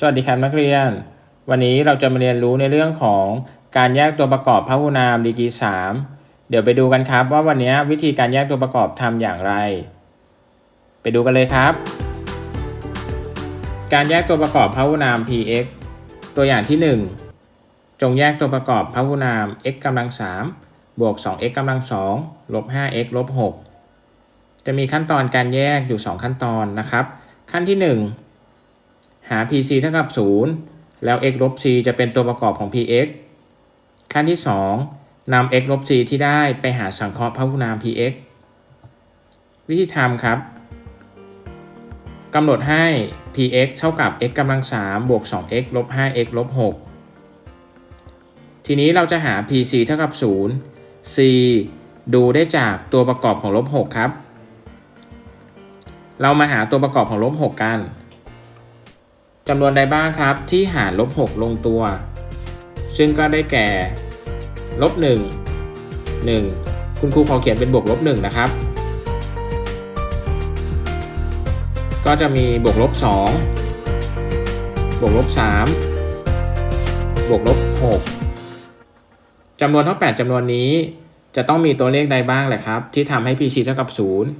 สวัสดีครับนักเรียน วันนี้เราจะมาเรียนรู้ในเรื่องของการแยกตัวประกอบพหุนามดีกรี3เดี๋ยวไปดูกันครับว่าวันนี้วิธีการแยกตัวประกอบทำอย่างไร ไปดูกันเลยครับ การแยกตัวประกอบพหุนาม px ตัวอย่างที่ 1 จงแยกตัวประกอบพหุนาม x กำลัง3บวก 2x กำลัง2ลบ 5x ลบ 6 จะมีขั้นตอนการแยกอยู่ 2 ขั้นตอนนะครับ ขั้นที่ 1 หา pc เท่ากับ 0 แล้ว x ลบ c จะเป็นตัวประกอบของ px ขั้นที่ 2นำ x ลบ c ที่ได้ไปหาสังเคราะห์พหุนาม px วิธีทำครับกำหนดให้ px เท่ากับ x กำลัง3บวก 2x ลบ 5x ลบ 6 ทีนี้เราจะหา pc เท่ากับ 0 c ดูได้จากตัวประกอบของลบ 6 ครับ เรามาหาตัวประกอบของลบ 6 กัน จำนวนใดบ้างครับที่หารลบ 6 ลงตัว ซึ่งก็ได้แก่ลบ 1 1 คุณครูขอเขียนเป็นบวกลบ 1 นะครับ ก็จะมีบวกลบ 2 บวกลบ 3 บวกลบ 6จำนวนทั้ง 8จำนวนนี้จะต้องมีตัวเลขใดบ้างแหละครับ ที่ทำให้ PC เท่ากับ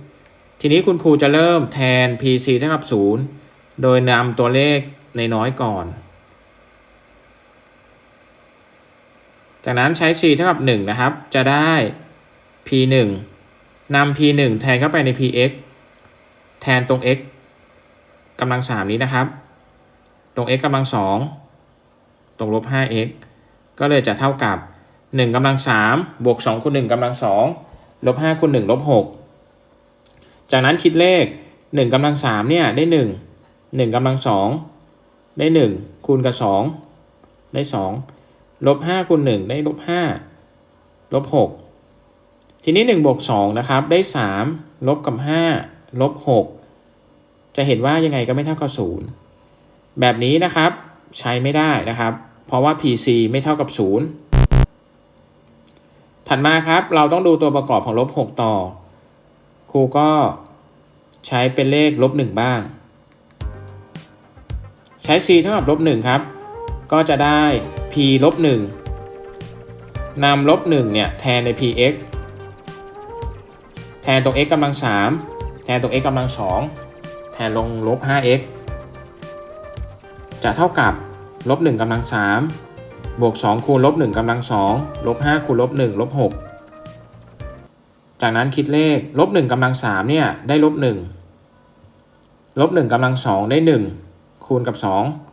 0 ทีนี้คุณครูจะเริ่มแทน PC เท่ากับ 0 โดยนำตัวเลข ในน้อยก่อน จากนั้นใช้ c เท่ากับ 1 นะครับ จะได้ p 1นำ p 1แทนเข้าไปใน px แทนตรง x กำลัง 3 นี้นะครับ ตรง x กำลัง 2 ตรงลบ 5x ก็เลยจะเท่ากับ 1กำลัง 3 บวก 2คูณ1กำลัง 2 ลบ5คูณ1ลบ 6 จากนั้นคิดเลข 1กำลัง 3 เนี่ย ได้ 1 1กำลัง 2 ได้ 1 คูณกับ 2 ได้ 2 ลบ 5 คูณ 1 ได้ลบ 5 ลบ 6 ทีนี้ 1 บวก 2 นะครับ ได้ 3 ลบกับ 5 ลบ 6 จะเห็นว่ายังไงก็ไม่เท่ากับ 0 แบบนี้นะครับใช้ไม่ได้นะครับ เพราะว่า PC ไม่เท่ากับ 0 ถัดมาครับ เราต้องดูตัวประกอบของลบ 6 ต่อ ครูก็ใช้เป็นเลขลบ 1 บ้าง ช้ c เท่ากับลบ1ครับ ก็จะได้ p ลบ1นำลบ1เนี่ยแทนใน px แทนตรง x กำลัง3แทนตรง x กำลัง2แทนลงลบ 5x จะเท่ากับลบ1กำลัง3บวก 2 คูณลบ1กำลัง2ลบ 5 คูณลบ1ลบ 6 จากนั้นคิดเลขลบ1กำลัง3เนี่ยได้ลบ1ลบ1กำลัง2ได้ 1 คูณกับ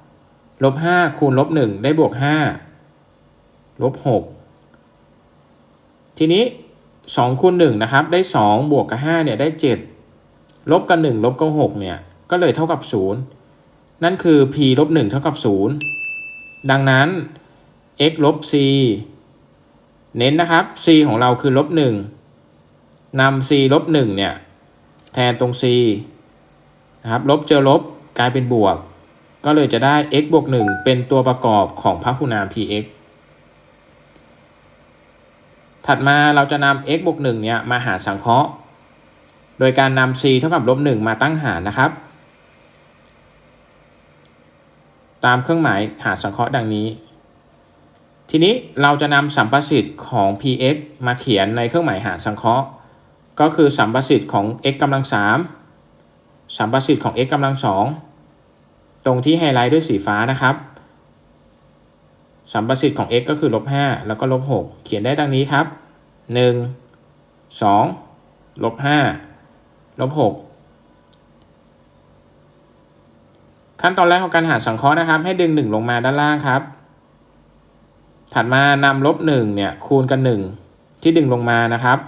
2ลบ5คูณลบ1ได้บวก5ลบ6ทีนี้2คูณ1นะครับได้ 2 บวกกับ5เนี่ยได้ 7 ลบกับ 1 ลบกับ6เนี่ยก็เลยเท่ากับ 0 นั่นคือ p ลบ1เท่ากับ 0 ดังนั้น x ลบ c เน้นนะครับ c ของเราคือลบ1นำ c ลบ1เนี่ยแทนตรง c นะครับลบเจอลบกลายเป็นบวก ก็เลยจะได้ x บวก1เป็นตัวประกอบของพหุนาม px ถัดมาเราจะนำ x บวก1เนี่ยมาหาสังเคราะห์ โดยการนำ c เท่ากับลบ1มาตั้งหารนะครับ ตามเครื่องหมายหาสังเคราะห์ดังนี้ ทีนี้เราจะนำสัมประสิทธิ์ของ px มาเขียนในเครื่องหมายหาสังเคราะห์ ก็คือสัมประสิทธิ์ของ x กำลัง3สัมประสิทธิ์ของ x กำลัง2 ตรงที่ไฮไลท์ด้วยสีฟ้านะครับสัมประสิทธิ์ของ x ก็คือลบ5แล้วก็ลบ6เขียนได้ดังนี้ครับ 1 2ลบ5ลบ6ขั้นตอนแรกของการหาสังเคราะห์นะครับ ให้ดึง 1 ลงมาด้านล่างครับ ถัดมานำลบ1เนี่ยคูณกัน 1 ที่ดึงลงมานะครับ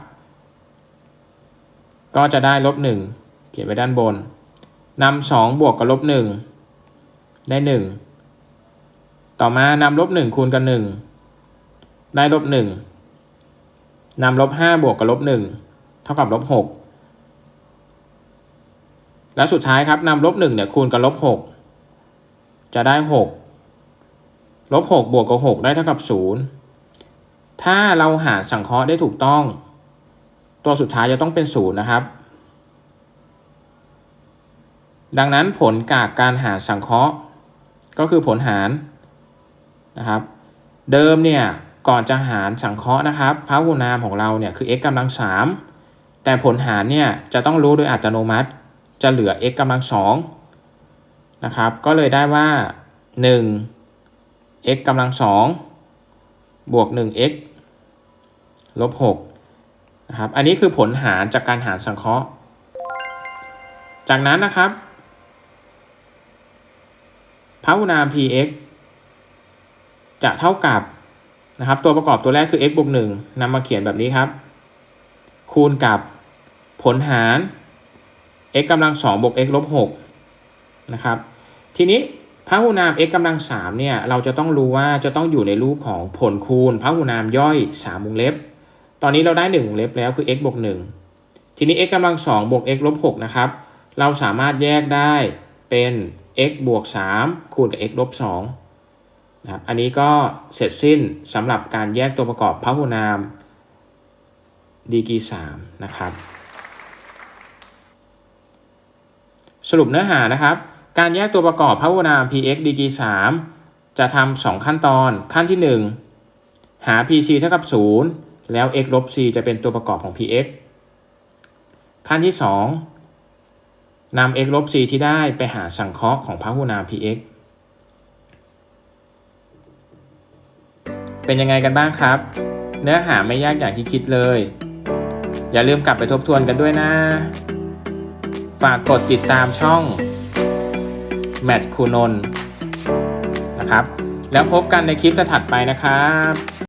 ก็จะได้ลบ1เขียนไว้ด้านบนนำ2บวกกับลบ1 ได้1ต่อมานำลบ1คูณกัน1ได้ลบ1นำลบ5บวกกับลบ1เท่ากับลบ6แล้วสุดท้ายครับนำลบ1เนี่ยคูณกับลบ6จะได้6ลบ6บวกกับ6ได้เท่ากับ0ถ้าเราหาสังเคราะห์ได้ถูกต้อง ตัวสุดท้ายจะต้องเป็น0นะครับ ดังนั้นผลจากการหาสังเคราะห์ ก็คือผลหารนะครับ เดิมเนี่ยก่อนจะหารสังเคราะห์นะครับพหุนามของเราเนี่ยคือ x กำลังสามแต่ผลหารเนี่ยจะต้องรู้โดยอัตโนมัติ จะเหลือ x กำลังสองนะครับ ก็เลยได้ว่า 1 x กำลังสองบวก 1x ลบ6นะครับ อันนี้คือผลหารจากการหารสังเคราะห์ จากนั้นนะครับ พหุนาม px จะเท่ากับนะครับตัวประกอบตัวแรกคือ x บวก1นำมาเขียนแบบนี้ครับ คูณกับผลหาร x กำลัง2บวก x ลบ6นะครับ ทีนี้พหุนาม x กำลัง3เนี่ยเราจะต้องรู้ว่าจะต้องอยู่ในรูปของผลคูณพหุนามย่อย3วงเล็บ ตอนนี้เราได้1วงเล็บแล้วคือ x บวก1ทีนี้ x กำลัง2บวก x ลบ6นะครับ เราสามารถแยกได้เป็น x บวก 3 คูณกับ x ลบ2นะครับ อันนี้ก็เสร็จสิ้นสำหรับการแยกตัวประกอบพหุนามดีกี3นะครับ สรุปเนื้อหานะครับ การแยกตัวประกอบพหุนาม px ดีกี3จะทำสองขั้นตอน ขั้นที่ 1 หา pc เท่ากับ 0 แล้ว x ลบ c จะเป็นตัวประกอบของ px ขั้นที่ 2 นำ x ลบ c ที่ได้ไปหาสังเคราะห์ของพหุนาม px เป็นยังไงกันบ้างครับ เนื้อหาไม่ยากอย่างที่คิดเลย อย่าลืมกลับไปทบทวนกันด้วยนะ ฝากกดติดตามช่องแมทคูนนนะครับ แล้วพบกันในคลิปถัดไปนะครับ